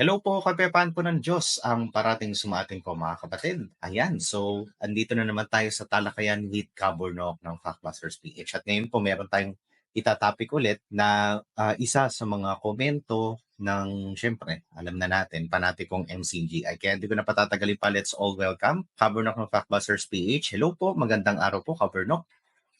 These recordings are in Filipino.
Hello po, kapayapaan po ng Diyos ang parating sumating ko mga kapatid. Ayan, so andito na naman tayo sa talakayan with Kabornok ng Fackbusters PH. At ngayon po meron tayong itatopic ulit na ah, isa sa mga komento ng, syempre, alam na natin, panatikong MCGI. Kaya hindi ko na patatagalin pa, let's all welcome Kabornok ng Fackbusters PH. Hello po, magandang araw po, Kabornok.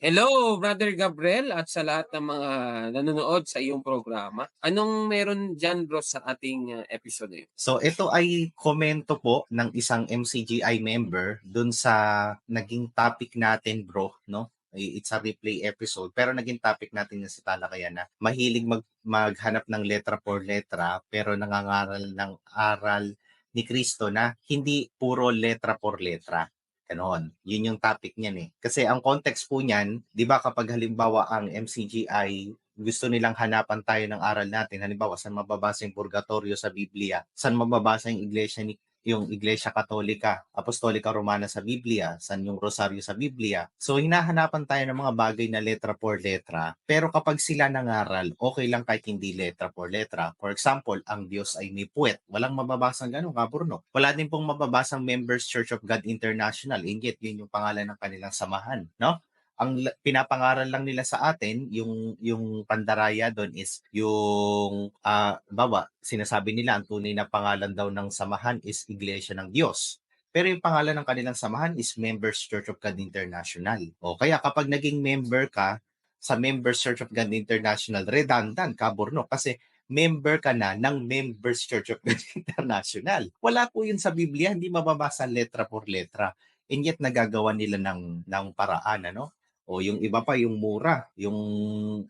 Hello, Brother Gabriel at sa lahat ng mga nanonood sa iyong programa. Anong meron dyan bro sa ating uh, episode ngayon? So ito ay komento po ng isang MCGI member dun sa naging topic natin bro, no? It's a replay episode pero naging topic natin yung sa talakayan na mahilig mag, maghanap ng letra por letra pero nangangaral ng aral ni Kristo na hindi puro letra por letra. Ganon. Yun yung topic niyan eh. Kasi ang context po niyan, di ba kapag halimbawa ang MCGI gusto nilang hanapan tayo ng aral natin. Halimbawa, saan mababasa yung purgatorio sa Biblia? Saan mababasa yung iglesia ni yung Iglesia Katolika, Apostolika Romana sa Biblia, san yung Rosaryo sa Biblia. So hinahanapan tayo ng mga bagay na letra por letra, pero kapag sila nangaral, okay lang kahit hindi letra por letra. For example, ang Diyos ay may puwet. Walang mababasang ganun, kaburno. Wala din pong mababasang Members Church of God International, ingit yun yung pangalan ng kanilang samahan, no? Ang pinapangaral lang nila sa atin, yung yung pandaraya doon is yung uh, bawa, sinasabi nila ang tunay na pangalan daw ng samahan is Iglesia ng Diyos. Pero yung pangalan ng kanilang samahan is Members Church of God International. O kaya kapag naging member ka sa Members Church of God International, redundant ka, Borno, kasi member ka na ng Members Church of God International. Wala po yun sa Biblia, hindi mababasa letra por letra. And yet nagagawa nila ng, ng paraan, ano? O yung iba pa yung mura, yung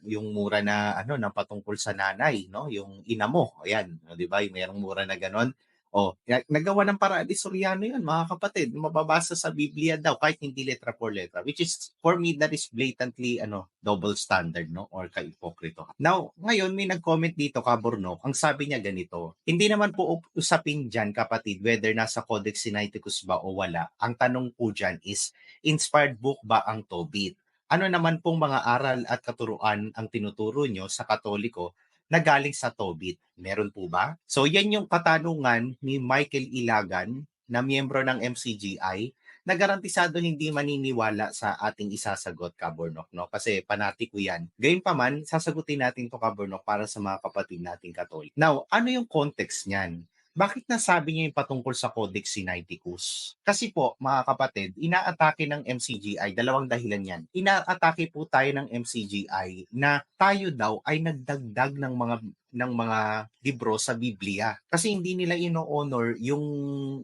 yung mura na ano na patungkol sa nanay, no? Yung ina mo. Ayan, 'di ba? Mayroong mura na ganon. O, nagawa ng paraan ni Soriano yun, mga kapatid. Mababasa sa Biblia daw, kahit hindi letra por letra. Which is, for me, that is blatantly, ano, double standard, no? Or ka-ipokrito. Now, ngayon, may nag-comment dito, Kaborno, ang sabi niya ganito, hindi naman po usapin dyan, kapatid, whether nasa Codex Sinaiticus ba o wala. Ang tanong po dyan is, inspired book ba ang Tobit? Ano naman pong mga aral at katuruan ang tinuturo nyo sa Katoliko na galing sa Tobit? Meron po ba? So yan yung katanungan ni Michael Ilagan na miyembro ng MCGI na garantisado hindi maniniwala sa ating isasagot, Kabornok, no? Kasi panati ko yan. Gayunpaman, sasagutin natin to Kabornok para sa mga kapatid nating Katolik. Now, ano yung context niyan? Bakit nasabi niya yung patungkol sa Codex Sinaiticus? Kasi po, mga kapatid, inaatake ng MCGI, dalawang dahilan yan. Inaatake po tayo ng MCGI na tayo daw ay nagdagdag ng mga ng mga libro sa Biblia kasi hindi nila ino-honor yung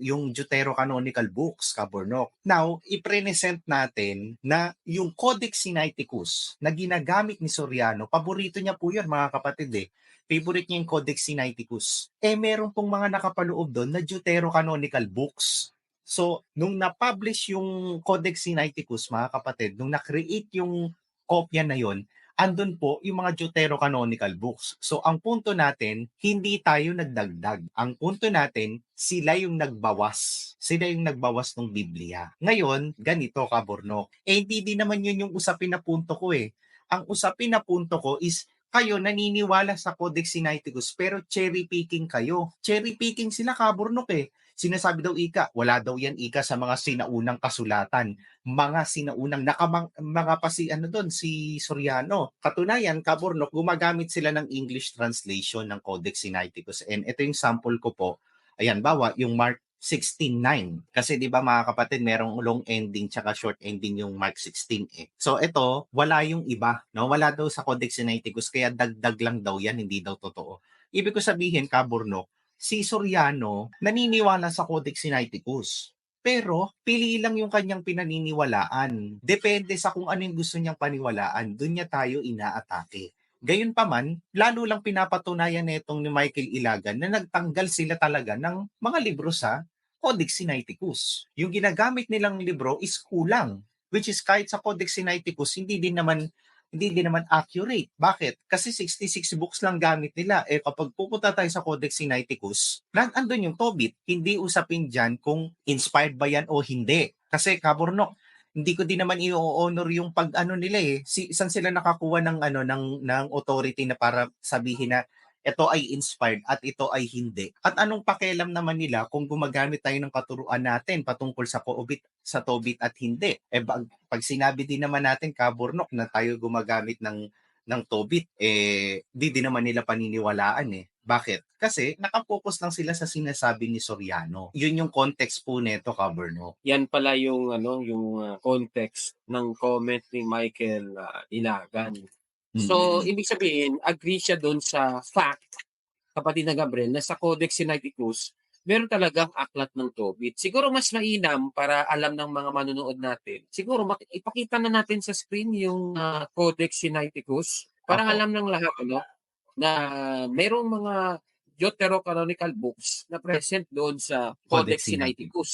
yung Deuterocanonical books Kabornok. Now, i-present natin na yung Codex Sinaiticus na ginagamit ni Soriano, paborito niya po 'yun mga kapatid eh favorite niya yung Codex Sinaiticus. Eh, meron pong mga nakapaloob doon na Deuterocanonical books. So, nung na-publish yung Codex Sinaiticus, mga kapatid, nung na-create yung kopya na yon, andun po yung mga Deuterocanonical books. So, ang punto natin, hindi tayo nagdagdag. Ang punto natin, sila yung nagbawas. Sila yung nagbawas ng Biblia. Ngayon, ganito ka, Bornok. Eh, hindi din naman yun yung usapin na punto ko eh. Ang usapin na punto ko is kayo naniniwala sa Codex Sinaiticus pero cherry picking kayo. Cherry picking sila kaburnok eh. Sinasabi daw ika, wala daw yan ika sa mga sinaunang kasulatan. Mga sinaunang nakamang mga pa si ano doon si Soriano. Katunayan, kaburnok gumagamit sila ng English translation ng Codex Sinaiticus. And ito yung sample ko po. Ayan, bawa yung Mark 16.9. Kasi di ba mga kapatid, merong long ending tsaka short ending yung Mark 16 eh. So ito, wala yung iba. No? Wala daw sa Codex Sinaiticus, kaya dagdag lang daw yan, hindi daw totoo. Ibig ko sabihin, Kaburno, si Soriano naniniwala sa Codex Sinaiticus. Pero pili lang yung kanyang pinaniniwalaan. Depende sa kung anong gusto niyang paniwalaan, doon niya tayo inaatake. Gayon pa man, lalo lang pinapatunayan nitong ni Michael Ilagan na nagtanggal sila talaga ng mga libro sa Codex Sinaiticus. Yung ginagamit nilang libro is kulang, which is kahit sa Codex Sinaiticus, hindi din naman hindi din naman accurate. Bakit? Kasi 66 books lang gamit nila. Eh kapag pupunta tayo sa Codex Sinaiticus, andun yung Tobit. Hindi usapin dyan kung inspired ba yan o hindi. Kasi Kabornok, hindi ko din naman i-honor yung pag ano nila eh. Si, saan sila nakakuha ng ano ng ng authority na para sabihin na ito ay inspired at ito ay hindi. At anong pakialam naman nila kung gumagamit tayo ng katuruan natin patungkol sa Tobit, sa Tobit at hindi? Eh, pag, pag sinabi din naman natin, kaburnok, na tayo gumagamit ng ng Tobit, eh, di din naman nila paniniwalaan eh. Bakit? Kasi nakapokus lang sila sa sinasabi ni Soriano. Yun yung context po nito, Kaburno. Yan pala yung ano, yung ah, context ng comment ni Michael ah, Ilagan. So, ibig sabihin, agree siya doon sa fact, kapatid na Gabriel, na sa Codex Sinaiticus, meron talagang aklat ng Tobit. Siguro mas mainam para alam ng mga manonood natin. Siguro mak- ipakita na natin sa screen yung ah, Codex Sinaiticus para Opo. alam ng lahat ano na merong mga deuterocanonical books na present doon sa Codex Codex Sinaiticus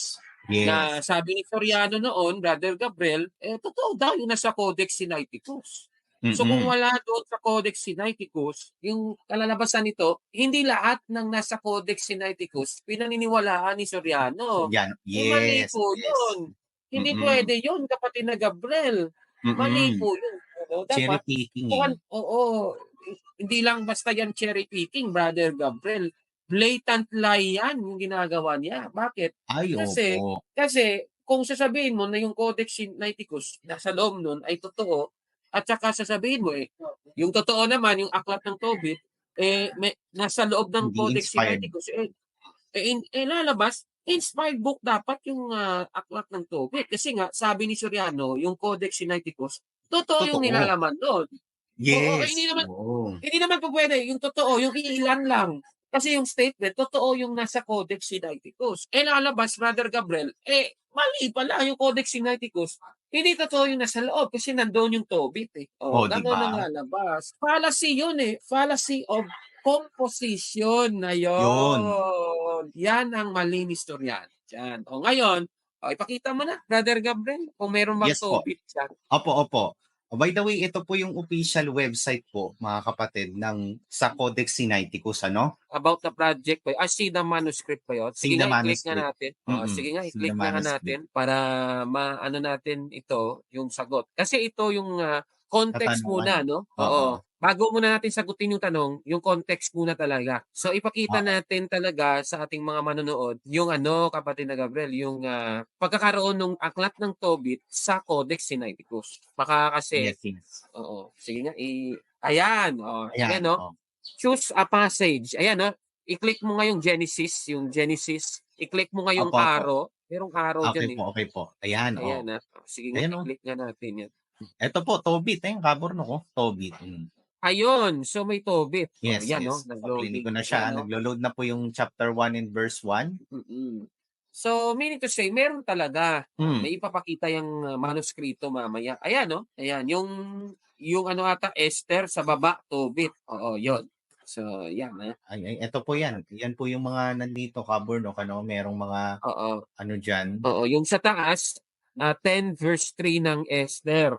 Yes. na sabi ni Soriano noon, Brother Gabriel, eh, totoo daw yung nasa Codex Sinaiticus. So kung Mm-mm. wala doon sa Codex Sinaiticus, yung kalalabasan nito, hindi lahat ng nasa Codex Sinaiticus pinaniniwalaan ni Soriano. Yan. Eh, mali Yes. po yes. yun. Hindi Mm-mm. pwede yun, kapatid na Gabriel. Mali Mm-mm. po yun. Cherry dapat, picking kung eh. oo, hindi lang basta yan cherry picking, Brother Gabriel. Blatant lie yan yung ginagawa niya. Bakit? Ay, Kasi-. Kasi kung sasabihin mo na yung Codex Sinaiticus nasa loob nun ay totoo, at saka sasabihin mo eh, yung totoo naman, yung aklat ng Tobit, eh, may, nasa loob ng Hindi Codex. Sinaiticus, eh, eh, eh, lalabas, inspired book dapat yung ah, aklat ng Tobit. Kasi nga, sabi ni Soriano, yung Codex Sinaiticus, totoo, yung Totoo. nilalaman doon. Yes. hindi naman- Oo. Hindi naman po pwede, yung totoo, yung ilan lang. Kasi yung statement, totoo yung nasa Codex Sinaiticus. Eh lalabas, Brother Gabriel, eh mali pala yung Codex Sinaiticus. Hindi totoo yung nasa loob kasi nandoon yung Tobit eh. Oh, Oh, di ganun ba? ang lalabas. Fallacy yun eh. Fallacy of composition na Yun. yun. Yan ang mali ni Historian. Yan. O ngayon, o, ipakita mo na, Brother Gabriel, kung meron bang Yes. Tobit dyan. Opo, opo. Oh, By the way, ito po yung official website po, mga kapatid, ng sa Codex Sinaiticus, ano? about the project pa. Ah, see the manuscript pa yun. Sige nga, i-click nga natin. Oh, Mm-mm. sige nga, i-click nga natin para maano natin ito, yung sagot. Kasi ito yung ah, context Katanungan. muna, no? Oo. Oo. Bago muna natin sagutin yung tanong, yung context muna talaga. So ipakita Oo. natin talaga sa ating mga manonood yung ano, kapatid na Gabriel, yung ah, pagkakaroon ng aklat ng Tobit sa Codex Sinaiticus. Baka kasi, Yes, yes. oo. Sige nga, i- ayan. Oh, Ayan. ayan, no? oh. choose a passage. Ayan, no? I-click mo nga yung Genesis, yung Genesis. I-click mo nga yung Opo. Merong arrow Okay dyan po, okay po. Ayan, eh. Ayan, oh. na. Sige nga, Ayan, oh. i-click nga natin yan. Ito po, Tobit. Ayun, kaborno ko. Tobit. Mm. Ayun, so may Tobit. Yes, oh, yan, yes. no? Nag-loading ko na siya, siya. no? Naglo-load na po yung chapter 1 and verse 1. Mm-mm. So, meaning to say, meron talaga. Hmm. May ipapakita yung uh, manuskrito mamaya. Ayan, no? Ayan, yung, yung ano ata, Esther sa baba, Tobit. Oo, yon So, yan, eh. Ay, ay, ito po yan. Yan po yung mga nandito, kaborno, ano, merong mga, Oo. ano dyan. Oo, yung sa taas, ah, 10 verse 3 ng Esther.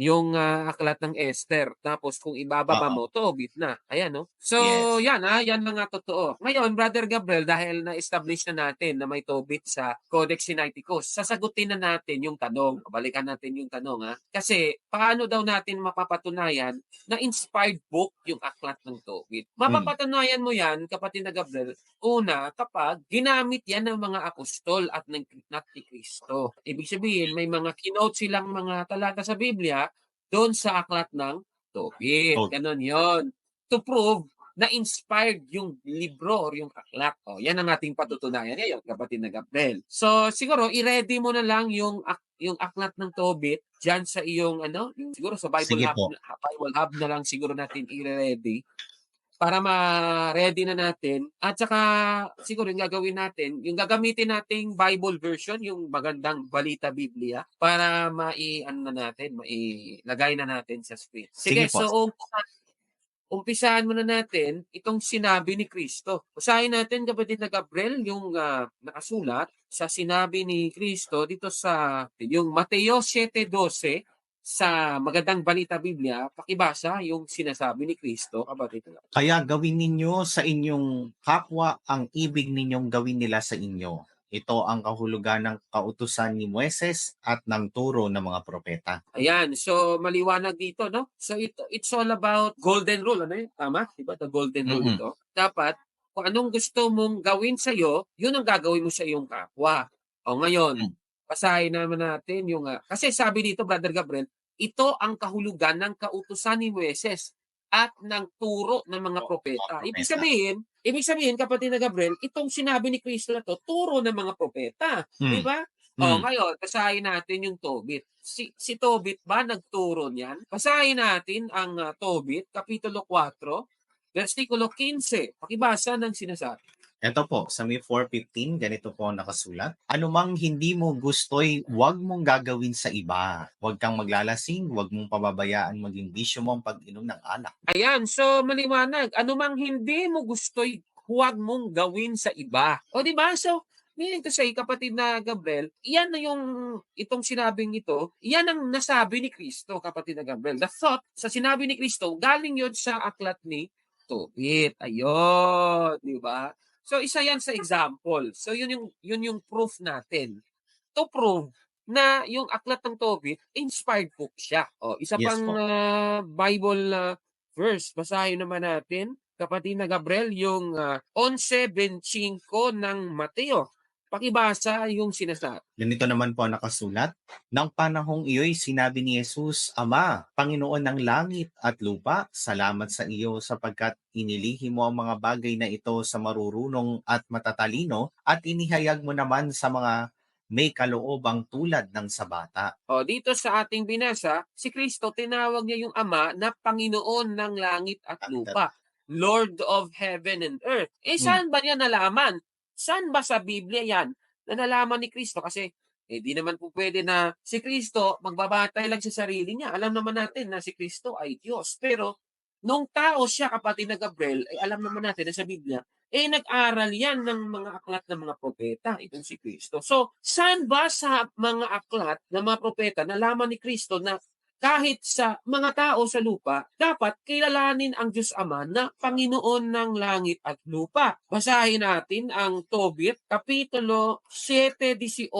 Yung ah, aklat ng Esther. Tapos kung ibababa mo, Tobit na. Ayan, no? So, Yes. yan ha, yan na nga totoo. Ngayon, Brother Gabriel, dahil na-establish na natin na may Tobit sa Codex Sinaiticus, sasagutin na natin yung tanong. Balikan natin yung tanong, ha? Kasi, paano daw natin mapapatunayan na inspired book yung aklat ng Tobit? Mapapatunayan mo yan, kapatid na Gabriel, Una, kapag ginamit yan ng mga apostol at ng at ni Kristo. Ibig sabihin, may mga kinote silang mga talata sa Biblia doon sa aklat ng Tobit. Oh. Ganon yon To prove na inspired yung libro or yung aklat. O, yan ang ating patutunayan ngayon, kapatid na Gabriel. So, siguro, i-ready mo na lang yung ak- yung aklat ng Tobit dyan sa iyong, ano, yung, siguro sa Bible Sige Hub, po. Bible Hub na lang siguro natin i-ready para ma-ready na natin. At saka siguro yung gagawin natin, yung gagamitin nating Bible version, yung magandang balita Biblia, para mai ano na natin, mailagay na natin sa screen. Sige, Sige po. so umpisa- umpisahan muna natin itong sinabi ni Kristo. Usahin natin kapatid na Gabriel yung ah, nakasulat sa sinabi ni Kristo dito sa yung Mateo 7:12 sa magandang balita Biblia, pakibasa yung sinasabi ni Kristo kapatid na Kaya gawin ninyo sa inyong kapwa ang ibig ninyong gawin nila sa inyo. Ito ang kahulugan ng kautusan ni Moises at ng turo ng mga propeta. Ayan, so maliwanag dito, no? So ito, it's all about golden rule, ano yun? Tama? Diba? The golden rule Mm-mm. ito. Dapat, kung anong gusto mong gawin sa'yo, yun ang gagawin mo sa iyong kapwa. O ngayon, Mm. Basahin naman natin yung, ah, kasi sabi dito, Brother Gabriel, ito ang kahulugan ng kautusan ni Moises at ng turo ng mga Oo, propeta. Ibig sabihin, ibig sabihin, kapatid na Gabriel, itong sinabi ni Kristo na to, turo ng mga propeta. Di Mm. ba? Oh, Mm. ngayon, basahin natin yung Tobit. Si, si Tobit ba nagturo niyan? Basahin natin ang ah, Tobit, Kapitulo 4, versikulo 15. Pakibasa ng sinasabi. Ito po, sa may 4.15, ganito po nakasulat. Anumang hindi mo gusto'y huwag mong gagawin sa iba. Huwag kang maglalasing, huwag mong pababayaan maging bisyo mo ang pag-inom ng alak. Ayan, so maliwanag. Ano mang hindi mo gusto'y huwag mong gawin sa iba. O di ba? So, meaning to say, kapatid na Gabriel, iyan na yung itong sinabing ito, iyan ang nasabi ni Kristo, kapatid na Gabriel. The thought sa sinabi ni Kristo, galing yun sa aklat ni Tobit. Ayun, di ba? So isa yan sa example. So yun yung yun yung proof natin. To prove na yung aklat ng Tobit inspired book siya. O isa Yes pang po. ah, Bible ah, verse basahin naman natin kapatid na Gabriel yung ah, 11:25 ng Mateo. Pakibasa yung sinasabi. Ganito naman po nakasulat. Nang panahong iyo'y sinabi ni Jesus, Ama, Panginoon ng langit at lupa, salamat sa iyo sapagkat inilihi mo ang mga bagay na ito sa marurunong at matatalino at inihayag mo naman sa mga may kaloobang tulad ng sa bata. O dito sa ating binasa, si Kristo tinawag niya yung Ama na Panginoon ng langit at lupa. Lord of heaven and earth. Eh saan ba niya nalaman? Saan ba sa Biblia yan na nalaman ni Kristo? Kasi eh naman po pwede na si Kristo magbabatay lang sa sarili niya. Alam naman natin na si Kristo ay Diyos. Pero nung tao siya, kapatid na Gabriel, ay alam naman natin na sa Biblia, eh nag-aral yan ng mga aklat ng mga propeta, itong si Kristo. So, saan ba sa mga aklat ng mga propeta nalaman ni Kristo na kahit sa mga tao sa lupa, dapat kilalanin ang Diyos Ama na Panginoon ng langit at lupa. Basahin natin ang Tobit, Kapitulo 7.18,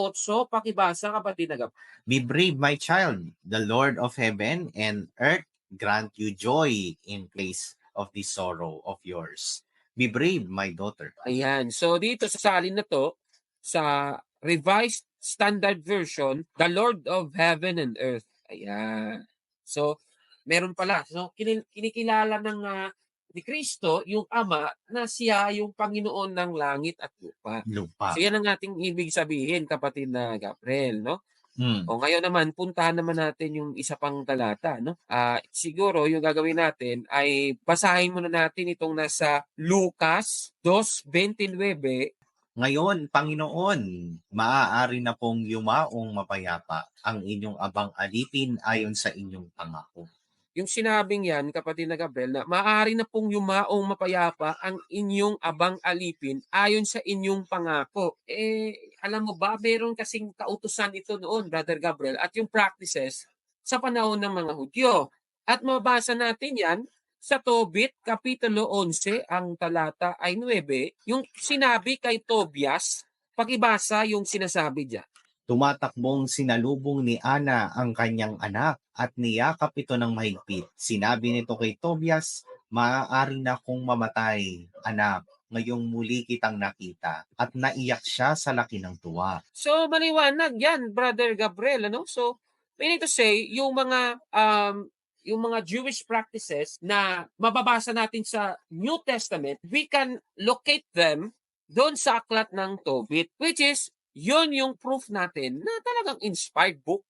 pakibasa kapatid na. Be brave, my child. The Lord of heaven and earth grant you joy in place of this sorrow of yours. Be brave, my daughter. Ayan, so dito sa salin na to, sa Revised Standard Version, the Lord of heaven and earth. Ayan. So, meron pala. So, kinikilala ng ah, ni Kristo yung Ama na siya yung Panginoon ng langit at lupa. Lupa. So, yan ang ating ibig sabihin, kapatid na Gabriel, no? Mm. O ngayon naman, puntahan naman natin yung isa pang talata, no? Ah, siguro yung gagawin natin ay basahin muna natin itong nasa Lucas 2:29. Ngayon, Panginoon, maaari na pong yumaong mapayapa ang inyong abang alipin ayon sa inyong pangako. Yung sinabing yan, kapatid na Gabriel, na maaari na pong yumaong mapayapa ang inyong abang alipin ayon sa inyong pangako. Eh, alam mo ba, meron kasing kautusan ito noon, Brother Gabriel, at yung practices sa panahon ng mga Hudyo. At mabasa natin yan sa Tobit, Kapitulo 11, ang talata ay 9, yung sinabi kay Tobias, pakibasa yung sinasabi diyan. Tumatakbong sinalubong ni Ana ang kanyang anak at niyakap ito ng mahigpit. Sinabi nito kay Tobias, maaari na kong mamatay, anak, ngayong muli kitang nakita. At naiyak siya sa laki ng tuwa. So maliwanag 'yan, Brother Gabriel, ano? So meaning to say, yung mga um yung mga Jewish practices na mababasa natin sa New Testament, we can locate them doon sa aklat ng Tobit, which is yun yung proof natin na talagang inspired book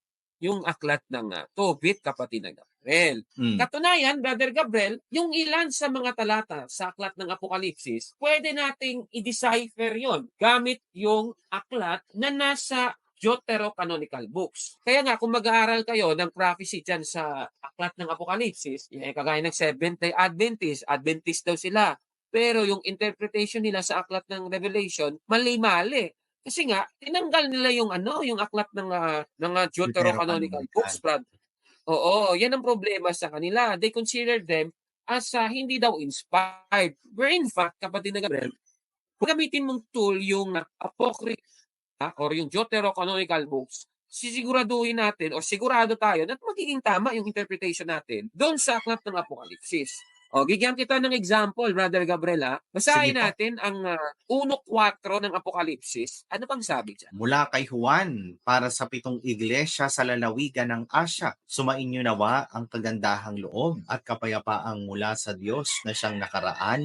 yung aklat ng uh, Tobit, kapatid na Gabriel. Mm. Katunayan, Brother Gabriel, yung ilan sa mga talata sa aklat ng Apokalipsis, pwede nating i-decipher yon gamit yung aklat na nasa Deuterocanonical books. Kaya nga, kung mag-aaral kayo ng prophecy dyan sa aklat ng Apokalipsis, eh, kagaya ng Seventh-day Adventist, Adventist daw sila. Pero yung interpretation nila sa aklat ng Revelation, mali-mali. Kasi nga, tinanggal nila yung ano, yung aklat ng, uh, ng uh, Deuterocanonical Deuterocanonical. books, Brad. Oo, yan ang problema sa kanila. They consider them as uh, hindi daw inspired. Where in fact, kapatid na Gabriel, kung gamitin mong tool yung uh, apocryph or yung Deuterocanonical books, sisiguraduhin natin o sigurado tayo na magiging tama yung interpretation natin doon sa aklat ng Apokalipsis. O, gigyan kita ng example, Brother Gabriela. Basahin Sige natin ang uh, 1.4 ng Apokalipsis. Ano bang sabi dyan? Mula kay Juan para sa pitong iglesia sa lalawigan ng Asya. Sumainyo nawa ang kagandahang loob at kapayapaang mula sa Diyos na siyang nakaraan,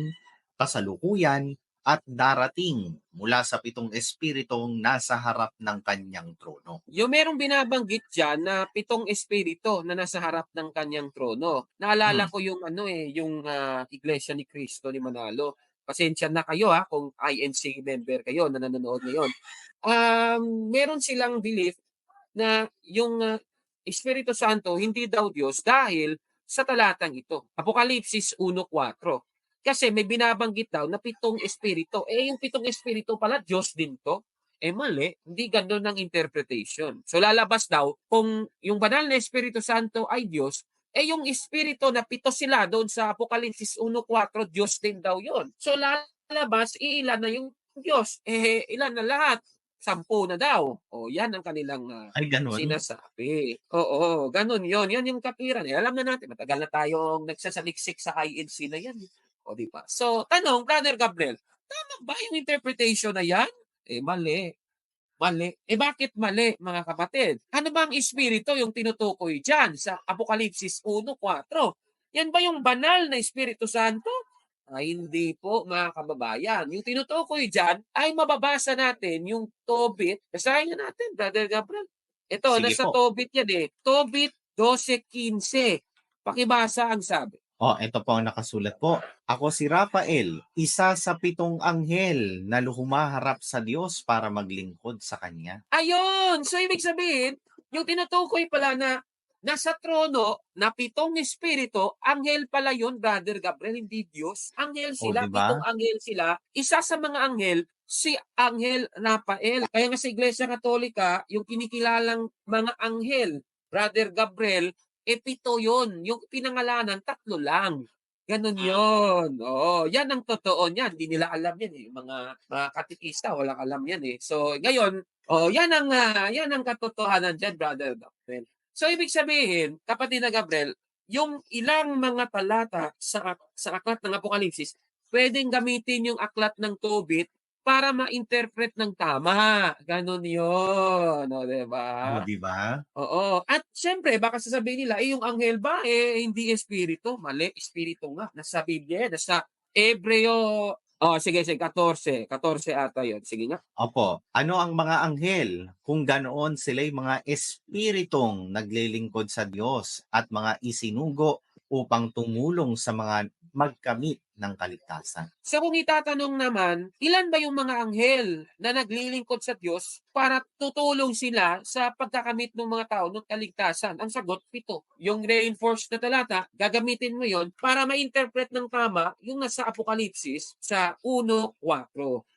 kasalukuyan, at darating mula sa pitong espiritong nasa harap ng kanyang trono. Yung merong binabanggit dyan na pitong espiritu na nasa harap ng kanyang trono. Naalala Hmm. ko yung ano eh, yung ah, Iglesia ni Cristo ni Manalo. Pasensya na kayo ha kung INC member kayo na nanonood ngayon. Um, meron silang belief na yung ah, Espiritu Santo hindi daw Diyos dahil sa talatang ito. Apokalipsis 1.4. Kasi may binabanggit daw na pitong espiritu. Eh, yung pitong espiritu pala, Diyos din to. Eh, mali. Hindi ganun ang interpretation. So, lalabas daw kung yung banal na Espiritu Santo ay Diyos, eh yung espiritu na pito sila doon sa Apokalipsis 1.4, Diyos din daw yon. So, lalabas, iilan na yung Diyos. Eh, ilan na lahat? Sampu na daw. O, yan ang kanilang ah, Ay, ganun. sinasabi. Oo, ganun yon. Yan yung katwiran. Eh, alam na natin, matagal na tayong nagsasaliksik sa INC na yan. O, di ba? So, tanong, Brother Gabriel, tama ba yung interpretation na yan? Eh, mali. Mali. Eh, bakit mali, mga kapatid? Ano ba ang espiritu yung tinutukoy dyan sa Apokalipsis 1.4? Yan ba yung banal na Espiritu Santo? Ay, hindi po, mga kababayan. Yung tinutukoy dyan ay mababasa natin yung Tobit. Basahin na natin, Brother Gabriel. Ito, Sige nasa po. Tobit yan eh. Tobit 12.15. Pakibasa ang sabi. Oh, ito po ang nakasulat po. Ako si Rafael, isa sa pitong anghel na humaharap sa Diyos para maglingkod sa Kanya. Ayun! So, ibig sabihin, yung tinutukoy pala na nasa trono na pitong espiritu, anghel pala yun, Brother Gabriel, hindi Diyos. Anghel sila, diba? pitong anghel sila. Isa sa mga anghel, si Anghel Rafael. Kaya nga sa Iglesia Katolika, yung kinikilalang mga anghel, Brother Gabriel, e pito yun. Yung pinangalanan, tatlo lang. Ganon yun. Oo, yan ang totoo niyan. Hindi nila alam yan eh. Mga, mga katikista, walang alam yan eh. So, ngayon, oh, yan ang, ah, yan ang katotohanan dyan, Brother Gabriel. So, ibig sabihin, kapatid na Gabriel, yung ilang mga talata sa, sa aklat ng Apokalipsis, pwedeng gamitin yung aklat ng Tobit para ma-interpret ng tama. Ganon yun. O, diba? Oh, di ba? Oo. At syempre, baka sasabihin nila, eh, yung anghel ba, eh, hindi espiritu. Mali, espiritu nga. Nasa Biblia, yan. nasa Ebreo, oh, sige, sige, 14. 14 ata yun. Sige nga. Opo. Ano ang mga anghel? Kung ganoon sila'y mga espiritong naglilingkod sa Diyos at mga isinugo upang tumulong sa mga magkamit ng kaligtasan. So kung itatanong naman, ilan ba yung mga anghel na naglilingkod sa Diyos para tutulong sila sa pagkakamit ng mga tao ng kaligtasan? Ang sagot, pito. Yung reinforced na talata, gagamitin mo yon para ma-interpret ng tama yung nasa Apokalipsis sa 1.4.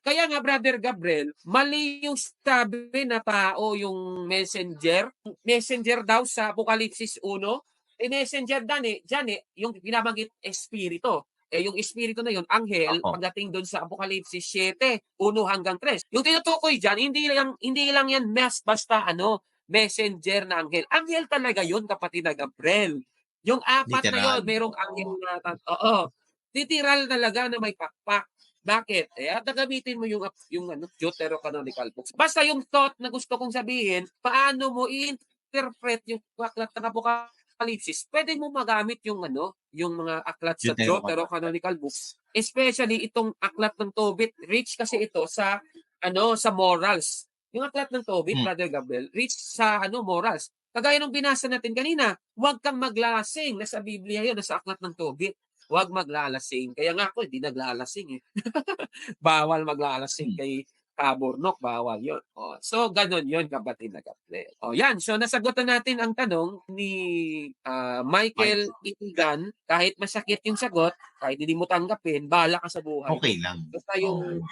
Kaya nga, Brother Gabriel, mali yung sabi na tao yung messenger. Messenger daw sa Apokalipsis 1. Eh, messenger dan eh, dyan eh, yung binabanggit espiritu. Eh, yung espiritu na yun, anghel, Oo. pagdating doon sa Apokalipsis 7, 1 hanggang 3. Yung tinutukoy dyan, hindi lang, hindi lang yan mas basta ano, messenger na anghel. Anghel talaga yun, kapatid na Gabriel. Yung apat na Literal. yun, merong anghel na, tat- oo, literal talaga na may pakpak. Bakit? Eh, at gagamitin mo yung, yung ano, Deuterocanonical books. Basta yung thought na gusto kong sabihin, paano mo i-interpret yung aklat ng Apokalipsis, pwede mo magamit yung ano, yung mga aklat sa Deuterocan- Deuterocanonical books. Especially itong aklat ng Tobit, rich kasi ito sa ano, sa morals. Yung aklat ng Tobit, Hmm. Brother Gabriel, rich sa ano, morals. Kagaya nung binasa natin kanina, huwag kang maglalasing. Nasa Biblia yun, nasa aklat ng Tobit. Huwag maglalasing. Kaya nga ako, hindi naglalasing eh. bawal maglalasing Hmm. kay Kaburnok, bawal yun. O, so, ganun yun, kapatid na Gabriel. O, yan. So, nasagutan natin ang tanong ni ah, Michael Itigan. Kahit masakit yung sagot, kahit hindi mo tanggapin, bahala ka sa buhay. Okay lang. Basta yung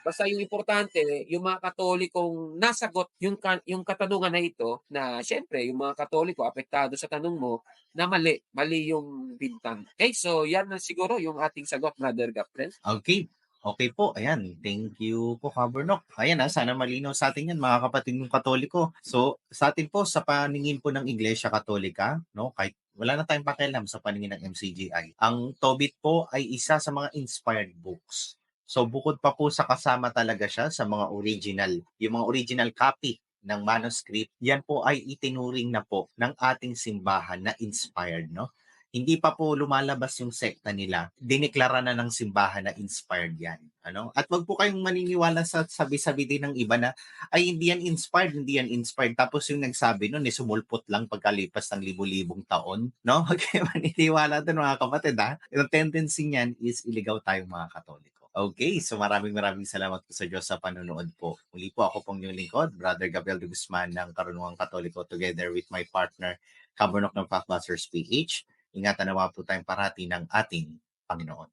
basta yung importante, yung mga Katolikong nasagot yung ka- yung katanungan na ito na syempre yung mga Katoliko apektado sa tanong mo na mali, mali yung bintang. Okay, so yan na siguro yung ating sagot, Brother Gabriel. Okay. Okay po, ayan. Thank you po, Kabernok. Ayan ha, sana malinaw sa atin yan, mga kapatid ng Katoliko. So, sa atin po, sa paningin po ng Iglesia Katolika, no, kahit wala na tayong pakialam sa paningin ng MCGI, ang Tobit po ay isa sa mga inspired books. So, bukod pa po sa kasama talaga siya sa mga original, yung mga original copy ng manuscript, yan po ay itinuring na po ng ating simbahan na inspired, no? Hindi pa po lumalabas yung sekta nila, dineklara na ng simbahan na inspired yan. Ano? At wag po kayong maniniwala sa sabi-sabi din ng iba na ay hindi yan inspired, hindi yan inspired. Tapos yung nagsabi nun, eh, sumulpot lang pagkalipas ng libu-libong taon. No? Huwag kayo maniniwala doon mga kapatid ha. Yung tendency niyan is iligaw tayong mga katoliko. Okay, so maraming maraming salamat po sa Diyos sa panonood po. Muli po ako pong yung lingkod, Brother Gabriel de Guzman ng Karunungang Katoliko together with my partner, Kabernok ng Pathbusters PH ingatan nawa po tayong parati ng ating Panginoon.